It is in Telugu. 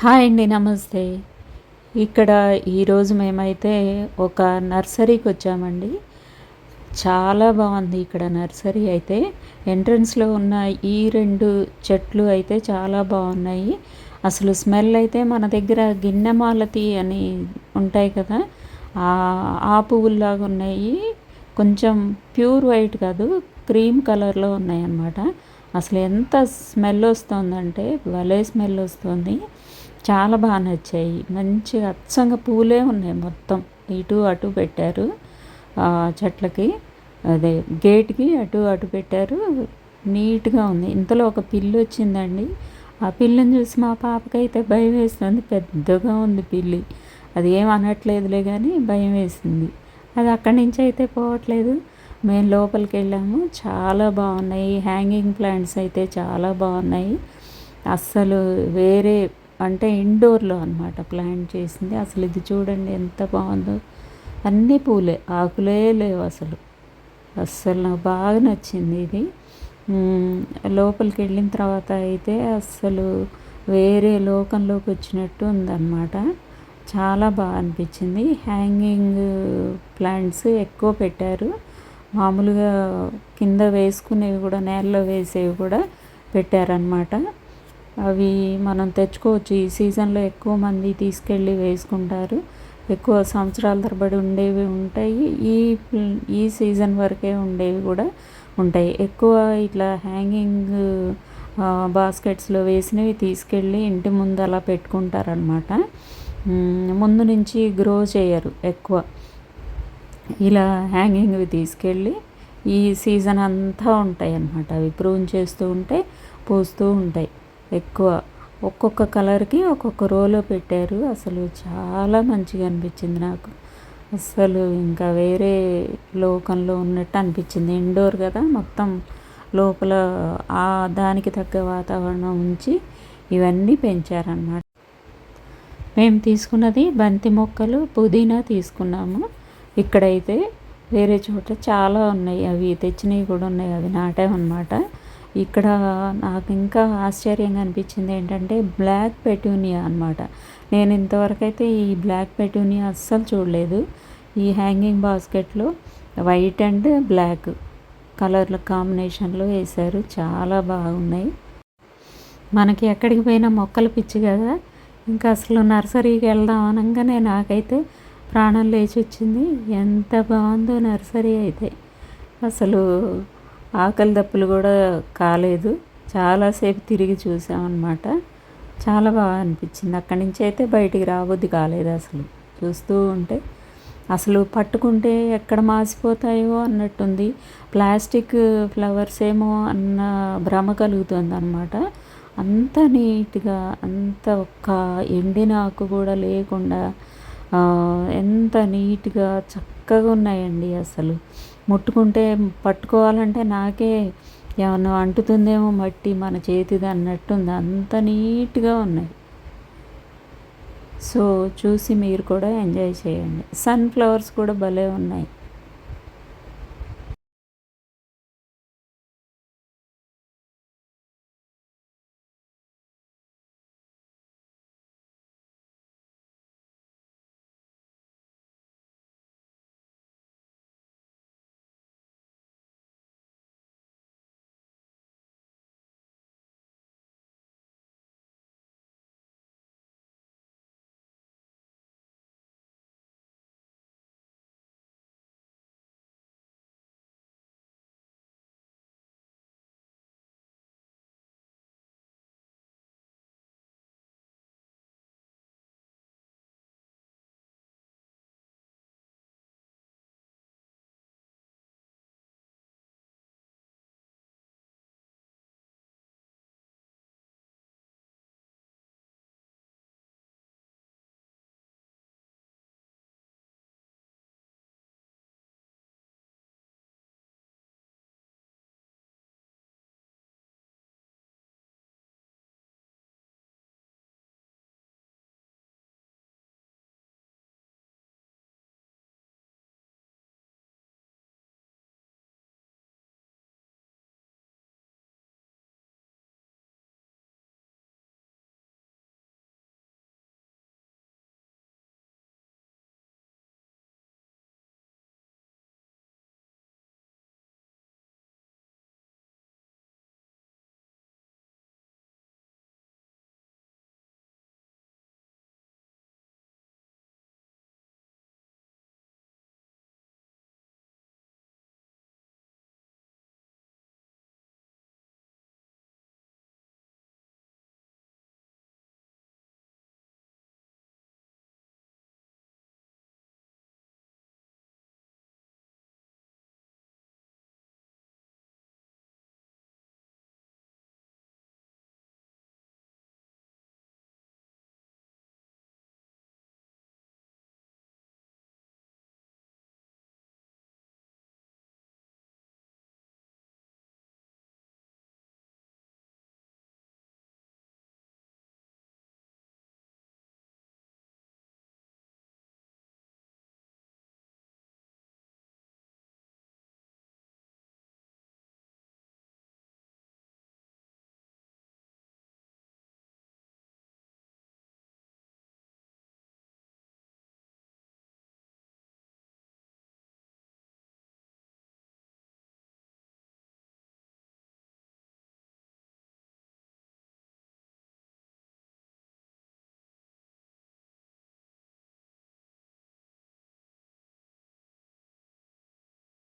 హాయ్ అండి నమస్తే. ఇక్కడ ఈరోజు మేమైతే ఒక నర్సరీకి వచ్చామండి. చాలా బాగుంది ఇక్కడ నర్సరీ అయితే. ఎంట్రన్స్లో ఉన్న ఈ రెండు చెట్లు అయితే చాలా బాగున్నాయి. అసలు స్మెల్ అయితే మన దగ్గర గిన్నెమాలతి అని ఉంటాయి కదా ఆ పువ్వుల్లాగా ఉన్నాయి. కొంచెం ప్యూర్ వైట్ కాదు క్రీమ్ కలర్లో ఉన్నాయి అన్నమాట అసలు ఎంత స్మెల్ వస్తుందంటే భలే స్మెల్ వస్తుంది. చాలా బాగా నచ్చాయి. మంచిగా అచ్చంగా పూలే ఉన్నాయి మొత్తం. ఇటు అటు పెట్టారు. చెట్లకి అదే గేట్కి అటు అటు పెట్టారు. నీట్గా ఉంది. ఇంతలో ఒక పిల్లి వచ్చిందండి. ఆ పిల్లిని చూసి మా పాపకైతే భయం వేస్తుంది. పెద్దగా ఉంది పిల్లి. అది ఏం అనట్లేదులే కానీ భయం వేసింది. అది అక్కడి నుంచి అయితే పోవట్లేదు. మేము లోపలికి వెళ్ళాము. చాలా బాగున్నాయి. హ్యాంగింగ్ ప్లాంట్స్ అయితే చాలా బాగున్నాయి. అస్సలు వేరే అంటే ఇండోర్లో అనమాట ప్లాంట్ చేసింది. అసలు ఇది చూడండి ఎంత బాగుందో. అన్నీ పూలే ఆకులే లేవు అసలు. అస్సలు నాకు బాగా నచ్చింది ఇది. లోపలికి వెళ్ళిన తర్వాత అయితే అస్సలు వేరే లోకంలోకి వచ్చినట్టు ఉందన్నమాట. చాలా బాగా అనిపించింది. హ్యాంగింగ్ ప్లాంట్స్ ఎక్కువ పెట్టారు. మామూలుగా కింద వేసుకునేవి కూడా నేలలో వేసేవి కూడా పెట్టారనమాట అవి మనం తెచ్చుకోవచ్చు. ఈ సీజన్లో ఎక్కువ మంది తీసుకెళ్ళి వేసుకుంటారు. ఎక్కువ సంవత్సరాల తరబడి ఉండేవి ఉంటాయి. ఈ ఈ సీజన్ వరకే ఉండేవి కూడా ఉంటాయి. ఎక్కువ ఇట్లా హ్యాంగింగ్ బాస్కెట్స్లో వేసినవి తీసుకెళ్ళి ఇంటి ముందు అలా పెట్టుకుంటారనమాట ముందు నుంచి గ్రో చేయరు ఎక్కువ. ఇలా హ్యాంగింగ్వి తీసుకెళ్ళి ఈ సీజన్ అంతా ఉంటాయి అన్నమాట అవి ప్రూన్ చేస్తూ ఉంటే పూస్తూ ఉంటాయి. ఎక్కువ. ఒక్కొక్క కలర్కి ఒక్కొక్క రోలో పెట్టారు. అసలు చాలా మంచిగా అనిపించింది నాకు. అసలు ఇంకా వేరే లోకంలో ఉన్నట్టు అనిపించింది. ఇండోర్ కదా మొత్తం లోపల ఆ దానికి తగ్గ వాతావరణం ఉంచి ఇవన్నీ పెంచారన్నమాట. మేము తీసుకున్నది బంతి మొక్కలు పుదీనా తీసుకున్నాము. ఇక్కడైతే వేరే చోట చాలా ఉన్నాయి. అవి తెచ్చినవి కూడా ఉన్నాయి. అవి నాటామన్నమాట. ఇక్కడ నాకు ఇంకా ఆశ్చర్యంగా అనిపించింది ఏంటంటే బ్లాక్ పెటూనియా అనమాట నేను ఇంతవరకు అయితే ఈ బ్లాక్ పెటూనియా అస్సలు చూడలేదు. ఈ హ్యాంగింగ్ బాస్కెట్లో వైట్ అండ్ బ్లాక్ కలర్ల కాంబినేషన్లో వేశారు. చాలా బాగున్నాయి. మనకి ఎక్కడికి పోయినా మొక్కలు పిచ్చి కదా. ఇంకా అసలు నర్సరీకి వెళ్దాం అనగానే నాకైతే ప్రాణం లేచి వచ్చింది. ఎంత బాగుందో నర్సరీ అయితే. అసలు ఆకలి దప్పులు కూడా కాలేదు. చాలాసేపు తిరిగి చూసామన్నమాట. చాలా బాగా అనిపించింది. అక్కడి నుంచి అయితే బయటికి రాబోద్ది కాలేదు అసలు. చూస్తూ ఉంటే అసలు పట్టుకుంటే ఎక్కడ మాసిపోతాయో అన్నట్టుంది. ప్లాస్టిక్ ఫ్లవర్స్ ఏమో అన్న భ్రమ కలుగుతుంది అనమాట అంత నీట్గా అంత ఒక్క ఎండిన ఆకు కూడా లేకుండా ఎంత నీట్గా చక్కగా ఉన్నాయండి అసలు. ముట్టుకుంటే పట్టుకోవాలంటే నాకే ఏమన్నా అంటుతుందేమో మట్టి మన చేతిది అన్నట్టుంది. అంత నీట్గా ఉన్నాయి. సో చూసి మీరు కూడా ఎంజాయ్ చేయండి. సన్ఫ్లవర్స్ కూడా భలే ఉన్నాయి.